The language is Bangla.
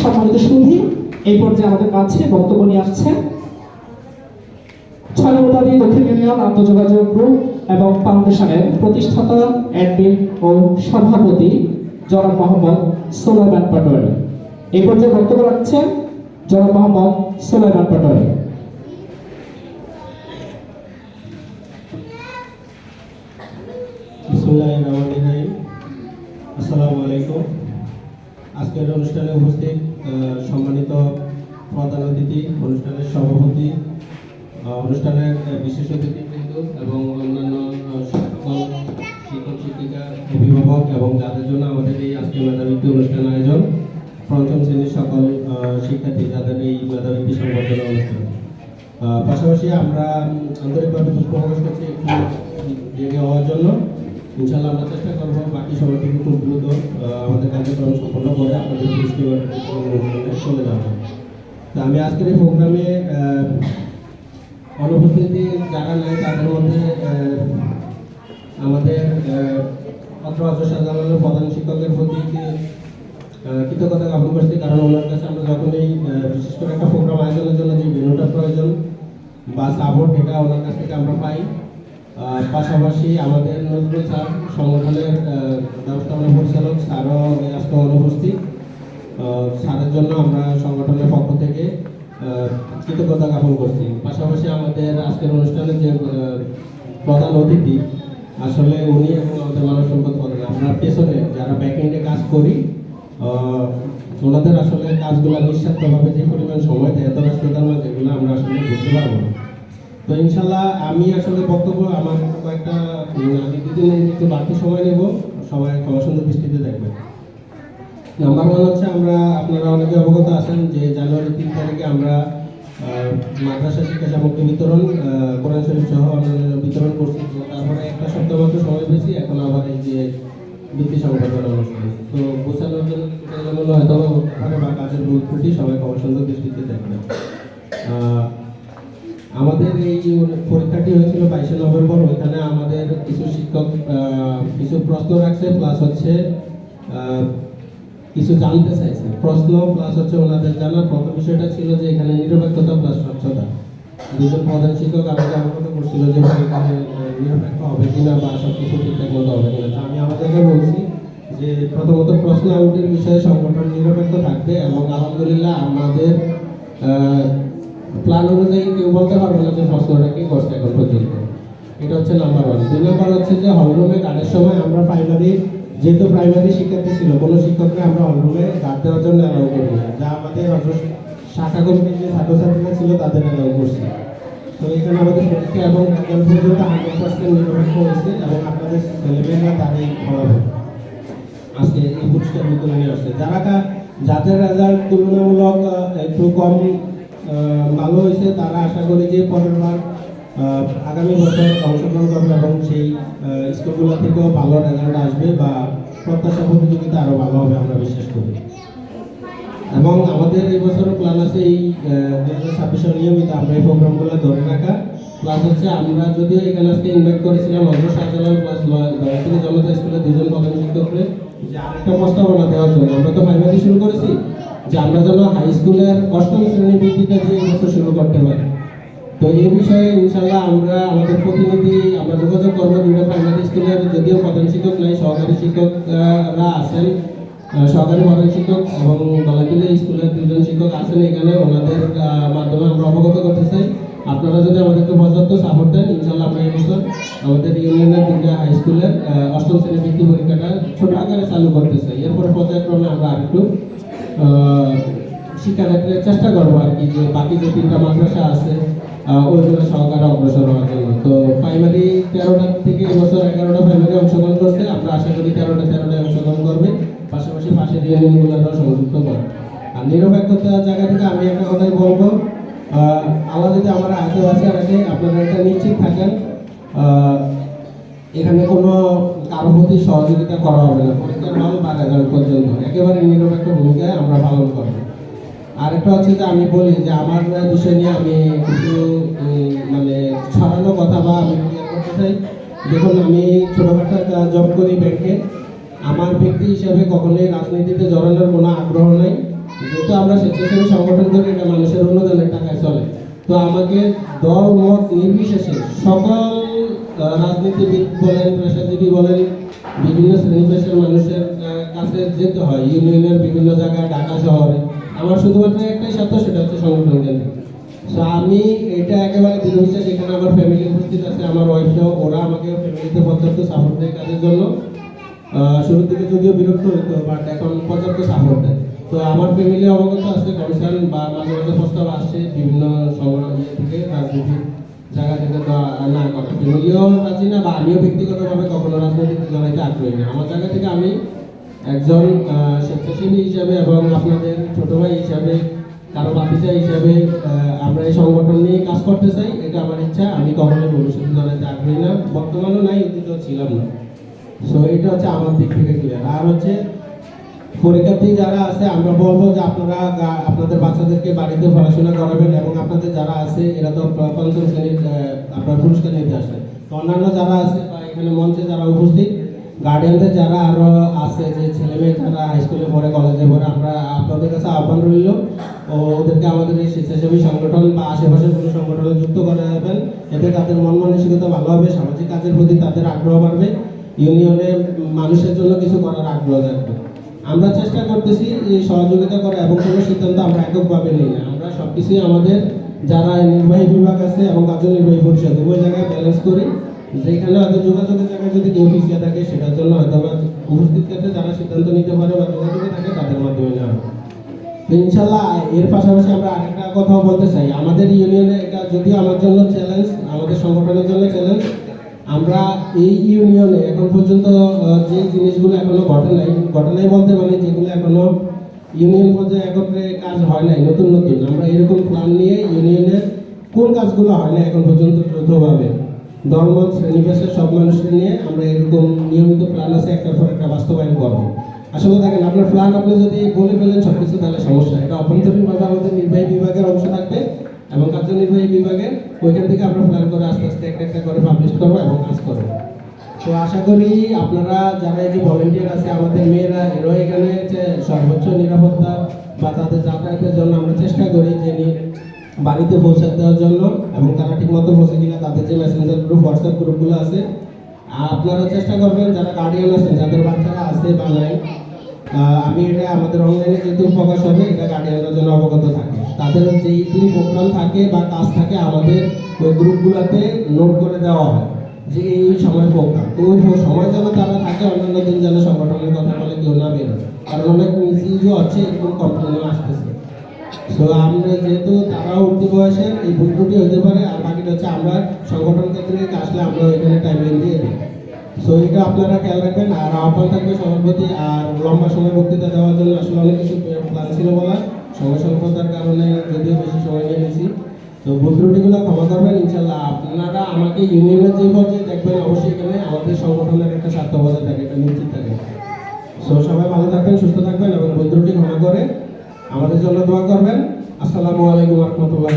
সম্মানিত সুধী, এই পর্যায়ে আমাদের মাঝে বক্তব্য নিয়ে আসছেন ছয় মোতাদি দক্ষিণ ইউনিয়ন আন্তঃযোগাযোগ গ্রুপ এবং ফাউন্ডেশনের প্রতিষ্ঠাতা, অ্যাডমিন ও সভাপতি জনাব মোহাম্মদ সোলাইমান পাটোয়ারি। এই পর্যায়ে বক্তব্য রাখছেন জনাব মোহাম্মদ সোলাইমান পাটোয়ারি। আসসালামু আলাইকুম। আজকের অনুষ্ঠানে উপস্থিত সম্মানিত প্রধান অতিথি, অনুষ্ঠানের সভাপতি অনুষ্ঠানের বিশেষ অতিথিবৃন্দ এবং অন্যান্য শিক্ষক, শিক্ষিকা, অভিভাবক এবং যাদের জন্য আমাদের এই আজকে মেধাবৃত্তি অনুষ্ঠান আয়োজন, পঞ্চম শ্রেণির সকল শিক্ষার্থী যাদের এই মেধাবৃত্তি সংবর্ধনা অনুষ্ঠান। পাশাপাশি আমরা আন্তরিকভাবে প্রকাশ করছি একটু দেরি হওয়ার জন্য। ইনশাল্লাহ আমরা চেষ্টা করব বাকি সময়টুকু খুব দ্রুত আমাদের কার্যক্রম সম্পন্ন করে আপনাদের পুরস্কার চলে যাব। তো আমি আজকের এই প্রোগ্রামে অনুপস্থিতি যারা নাই তাদের মধ্যে আমাদের অত্র শাহজালালের প্রধান শিক্ষকের প্রতি কৃতজ্ঞতা জ্ঞাপন করছি। কারণ ওনার কাছে আমরা যখনই বিশেষ করে একটা প্রোগ্রাম আয়োজনের জন্য যে ভেন্যুটা প্রয়োজন বা সাপোর্ট এটা ওনার কাছ থেকে আমরা পাই। পাশাপাশি আমাদের নজরুল স্যার সংগঠনের ব্যবস্থাপনা পরিচালক স্যারও আজকে অনুপস্থিত। স্যারের জন্য আমরা সংগঠনের পক্ষ থেকে কৃতজ্ঞতা জ্ঞাপন করছি। পাশাপাশি আমাদের আজকের অনুষ্ঠানের যে প্রধান অতিথি, আসলে উনি এবং আমাদের মানব সম্পদ প্রধান আমরা পেছনে যারা ব্যাকএন্ডে কাজ করি ওনাদের আসলে কাজগুলো নিঃস্বার্থভাবে যে পরিমাণ সময় দেয়, এত ব্যস্ততার মাঝে এগুলো আমরা আসলে বুঝতে পারব না। তো ইনশাল্লাহ আমি আসলে বক্তব্য, আমার কয়েকটা আমি দুদিন একটু বাড়তি সময় নেব। সবাই সুন্দর দৃষ্টিতে দেখবেন। নাম্বার ওয়ান হচ্ছে আমরা, আপনারা অনেকে অবগত আছেন যে জানুয়ারি তিন তারিখে আমরা মাদ্রাসা শিক্ষা সামগ্রী বিতরণ কোরআন শরীফ সহ বিতরণ করছি। তারপরে একটা সপ্তাহ মাত্র সময় পেয়েছি, এখন আবার এই যে বৃত্তি সংবর্ধনা অনুষ্ঠান। তো বোঝানোর জন্য হয়তো বা কাজের ত্রুটি, সবাই সুন্দর দৃষ্টিতে দেখবেন। আমাদের এই যে পরীক্ষাটি হয়েছিল বাইশে নভেম্বর, ওইখানে আমাদের কিছু শিক্ষক কিছু প্রশ্ন রাখছে প্লাস হচ্ছে কিছু জানতে চাইছে। প্রশ্ন প্লাস হচ্ছে ওনাদের জানার প্রথম বিষয়টা ছিল যে এখানে নিরপেক্ষতা প্লাস স্বচ্ছতা। দুজন প্রধান শিক্ষক আমাকে অবগত করছিল যে এখানে নিরপেক্ষ হবে কিনা বা সব কিছু ঠিকঠাক মতো হবে কিনা। আমি আমাদেরকে বলছি যে প্রথমত প্রশ্ন আউটের বিষয়ে সংগঠন নিরপেক্ষ থাকবে এবং আলহামদুলিল্লাহ আমাদের প্ল্যান অনুযায়ী কেউ বলতে পারবে না যে প্রশ্নটা কি করছে এখন পর্যন্ত। এটা হচ্ছে নাম্বার ওয়ান দুই নাম্বার হচ্ছে যে হলরুমে গানের সময় আমরা প্রাইমারি যেহেতু প্রাইমারি শিক্ষার্থী ছিল, কোনো শিক্ষককে আমরা হলরুমে গান দেওয়ার জন্য অ্যালাউ করি না যা আমাদের শাখা কমিটির যে ছাত্রছাত্রীরা ছিল, তাদের অ্যালাউ করছি। তো এখানে আমাদের পরীক্ষা এবং একদম পর্যন্ত হান্ড্রেড পার্সেন্ট নিরপেক্ষ হয়েছে এবং আপনাদের ছেলেমেয়েরা তারই ফলাফল। আজকে এই পুরস্কার বিতরণে আসছে। যারা যাদের রেজাল্ট তুলনামূলক একটু কম ভালো হয়েছে। তারা আশা করি যে পরের বার আগামী বছর অংশগ্রহণ করবে এবং সেই স্কুলগুলো থেকেও ভালো রেজাল্ট আসবে বা প্রত্যাশা প্রতিযোগিতা আরও ভালো হবে, আমরা বিশ্বাস করি। এবং আমাদের এই প্ল্যান আছে এই দুই হাজার ছাব্বিশের নিয়মিত আমরা এই প্রোগ্রামগুলো ধরে রাখা প্লাস হচ্ছে আমরা যদিও এখানে আজকে ইনভাইট করেছিলাম অগ্র শাহজালাল প্লাস জনতা স্কুলের দুজন প্রধান শিক্ষককে, যে আরেকটা প্রস্তাবনা দেওয়ার জন্য। আমরা তো প্রাইমারি শুরু করেছি। যে আমরা যেন হাই স্কুলের অষ্টম শ্রেণি বৃত্তিটা দিয়ে এই বছর শুরু করতে পারি। তো এই বিষয়ে ইনশাল্লাহ আমরা আমাদের প্রতিনিধি, আমরা যোগাযোগ করব দুটো প্রাইমারি স্কুলের যদিও প্রধান শিক্ষক নাই, সহকারী শিক্ষকরা আছেন সহকারী প্রধান শিক্ষক এবং গলাকিলে স্কুলের দুজন শিক্ষক আছেন এখানে, ওনাদের মাধ্যমে আমরা অবগত করতে আপনারা যদি আমাদেরকে পর্যাপ্ত সাপোর্ট দেন ইনশাল্লাহ আমরা এই বছর আমাদের ইউনিয়নের দুর্গা হাই স্কুলের অষ্টম শ্রেণি বৃত্তি পরীক্ষাটা ছোট আকারে চালু করতে চাই এরপরে পর্যায়ক্রমে আমরা আরেকটু শিক্ষাক্ষেত্রে চেষ্টা করব আর কি যে বাকি যে তিনটা মাদ্রাসা আছে আহ, ওইগুলো সহকারে অগ্রসর হওয়ার জন্য। তো প্রাইমারি তেরোটা থেকে এবছর এগারোটা প্রাইমারি অংশগ্রহণ করছে। আমরা আশা করি তেরোটা তেরোটায় অংশগ্রহণ করবে। পাশাপাশি পাশের ইউনিয়নগুলোরও সংযুক্ত করে। আর নিরপেক্ষতার জায়গা থেকে আমি একটা কথাই বলব আল্লাহ যদি আমার হাতে আছে আপনারা এটা নিশ্চিত থাকেন। এখানে কোনো কারও প্রতি সহযোগিতা করা হবে না। পরীক্ষার হল বা রেজাল্ট পর্যন্ত একেবারে নিরপেক্ষ ভূমিকায় আমরা পালন করব। আরেকটা হচ্ছে যে আমি বলি যে আমার বিষয় নিয়ে আমি কিছু মানে ছড়ানো কথা বা আমি করতে চাই। দেখুন, আমি ছোটোখাটো জব করি ব্যাংকে। আমার ব্যক্তি হিসাবে কখনোই রাজনীতিতে জড়ানোর কোনো আগ্রহ নাই। যেহেতু আমরা স্বেচ্ছাসেবী সংগঠন করি, এটা মানুষের অনুদানের টাকায় চলে। তো আমাকে দল, মত নির্বিশেষে সকল রাজনীতিবিদ বলেন, পেশাজীবী বলেন, বিভিন্ন শ্রেণি পেশার মানুষের কাছে যেতে হয়, ইউনিয়নের বিভিন্ন জায়গায়, ঢাকা শহরে। আমার শুধুমাত্র একটাই স্বার্থ, সেটা হচ্ছে সংগঠন কেন্দ্র। তো আমি এটা একেবারে দৃঢ় বিশ্বাস এখানে আমার ফ্যামিলি উপস্থিত আছে, আমার ওয়াইফরাও ওরা আমাকে ফ্যামিলিতে পর্যাপ্ত সাপোর্ট দেয় কাজের জন্য। শুরুর দিকে যদিও বিরক্ত হতো বাট এখন পর্যাপ্ত সাপোর্ট দেয়। তো আমার ফ্যামিলি অবগত আছে, কমিশন বা মাঝে মাঝে প্রস্তাব আসছে বিভিন্ন সংগঠন থেকে, রাজনীতির জায়গা থেকে না করা ফ্যামিলিও রাজি না বা আমিও ব্যক্তিগতভাবে কখনো রাজনীতিতে জড়াইতে আগ্রহী না আমার জায়গা থেকে আমি একজন স্বেচ্ছাসেবী হিসাবে এবং আপনাদের ছোট ভাই হিসাবে কারও বাতিজা হিসাবে আমরা এই সংগঠন নিয়ে কাজ করতে চাই এটা আমার ইচ্ছা আমি কখনোই ভবিষ্যতে জড়াইতে আগ্রহী না বর্তমানেও নাই অতীতেও ছিলাম না সো এটা হচ্ছে আমার দিক থেকে ক্লিয়ার আর হচ্ছে পরীক্ষার্থী যারা আছে, আমরা বলব যে আপনারা আপনাদের বাচ্চাদেরকে বাড়িতে পড়াশোনা করাবেন এবং আপনাদের যারা আছে, এরা তো পঞ্চম শ্রেণির আপনার পুরস্কার নিতে আসবে তো অন্যান্য যারা আছে, বা এখানে মঞ্চে যারা উপস্থিত গার্ডিয়ানদের যারা আরও আছে, যে ছেলে মেয়ে যারা হাই স্কুলে পড়ে কলেজে পড়ে, আমরা আপনাদের কাছে আহ্বান রইল ও ওদেরকে আমাদের এই স্বেচ্ছাসেবী সংগঠন বা আশেপাশের কোনো সংগঠনে যুক্ত করা যাবেন এতে তাদের মন মানসিকতা ভালো হবে, সামাজিক কাজের প্রতি তাদের আগ্রহ বাড়বে। ইউনিয়নে মানুষের জন্য কিছু করার আগ্রহ থাকবে। আমরা চেষ্টা করতেছি যে সহযোগিতা করা এবং কোনো সিদ্ধান্ত আমরা এককভাবে নিই। না আমরা সব কিছুই আমাদের যারা নির্বাহী বিভাগ আছে এবং কার্যনির্বাহী পরিষদ, উভয় জায়গায় ব্যালেন্স করি। যেখানে হয়তো যোগাযোগের জায়গায় যদি কেউ পিছিয়ে থাকে, সেটার জন্য হয়তো বা উপস্থিত ক্ষেত্রে যারা সিদ্ধান্ত নিতে পারে বা যোগাযোগে থাকে, তাদের মাধ্যমে নেওয়া হয়। ইনশাল্লাহ এর পাশাপাশি আমরা আরেকটা কথাও বলতে চাই। আমাদের ইউনিয়নে এটা যদিও আমার জন্য চ্যালেঞ্জ আমাদের সংগঠনের জন্য চ্যালেঞ্জ আমরা এই ইউনিয়নে এখন পর্যন্ত যে জিনিসগুলো এখনও ঘটে নাই ঘটে নাই বলতে মানে যেগুলো এখনও ইউনিয়ন পর্যায়ে একত্রে কাজ হয় নাই, নতুন নতুন। আমরা এরকম প্ল্যান নিয়ে ইউনিয়নের কোন কাজগুলো হয় না এখন পর্যন্ত দ্রুতভাবে? ধর্ম শ্রেণি পেশার সব মানুষকে নিয়ে আমরা এরকম নিয়মিত প্ল্যান আছে, একটার পর একটা বাস্তবায়ন করব। আসলে দেখেন, আপনার প্ল্যান আপনি যদি বলে ফেলেন সব কিছু তাহলে সমস্যা এটা অভ্যন্তরীণভাবে আমাদের নির্বাহী বিভাগের অংশ থাকবে এবং কার্যনির্বাহী বিভাগের, ওইখান থেকে আমরা প্ল্যান করে আস্তে আস্তে একটা একটা করে পাবলিশ করব এবং কাজ করব। তো আশা করি আপনারা যারা এই যে ভলেন্টিয়ার আছে, আমাদের মেয়েরা, এরাও এখানে সর্বোচ্চ নিরাপত্তা বা তাদের যাতায়াতের জন্য আমরা চেষ্টা করি যে বাড়িতে পৌঁছে দেওয়ার জন্য এবং তারা ঠিকমতো পৌঁছে কিনা, তাদের যে মেসেঞ্জার গ্রুপ হোয়াটসঅ্যাপ গ্রুপগুলো আছে আপনারা চেষ্টা করবেন, যারা গার্ডিয়ান আছেন, যাদের বাচ্চারা আছে বা আমি এটা আমাদের অনলাইনে যেহেতু প্রকাশ হবে, এটা গার্ডিয়ানদের জন্য অবগত থাকে। তাদের যেই দিন প্রোগ্রাম থাকে বা কাজ থাকে আমাদের ওই গ্রুপগুলোতে নোট করে দেওয়া হয় যে এই সময় প্রোগ্রাম। তো ওই সময় যেন তারা থাকে, অন্যান্য দিন যেন সংগঠনের কথা বলে কেউ না বেরোয়। কারণ অনেক মিসইউজও হচ্ছে এরকম কমপ্লেনও আসতেছে। সো আমরা যেহেতু তারাও উঠতি বয়সের এই ভুল ত্রুটি হতে পারে, আর বাকিটা হচ্ছে আমরা সংগঠন ক্ষেত্রে আসলে আমরা ওইখানে টাইম দিয়ে দিই। সো এটা আপনারা খেয়াল রাখবেন, আর আহ্বান থাকবে সবার প্রতি, আর লম্বা সময় বক্তৃতা দেওয়ার জন্য আসলে অনেক কিছু প্ল্যান ছিল বলা সময় স্বল্পতার কারণে যদিও বেশি সময় নিয়ে নিয়েছি। তো ভুল ক্ষমা করবেন ইনশাল্লাহ আপনারা আমাকে ইউনিয়নের যে পর্যায়ে দেখবেন, অবশ্যই এখানে আমাদের সংগঠনের একটা স্বার্থ বজায় থাকে এটা নিশ্চিত থাকে। সো সবাই ভালো থাকবেন, সুস্থ থাকবেন, এবং ভুল ত্রুটি ক্ষমা করে আমাদের জন্য দোয়া করবেন। আসসালামু আলাইকুম রহমতুল্লাহ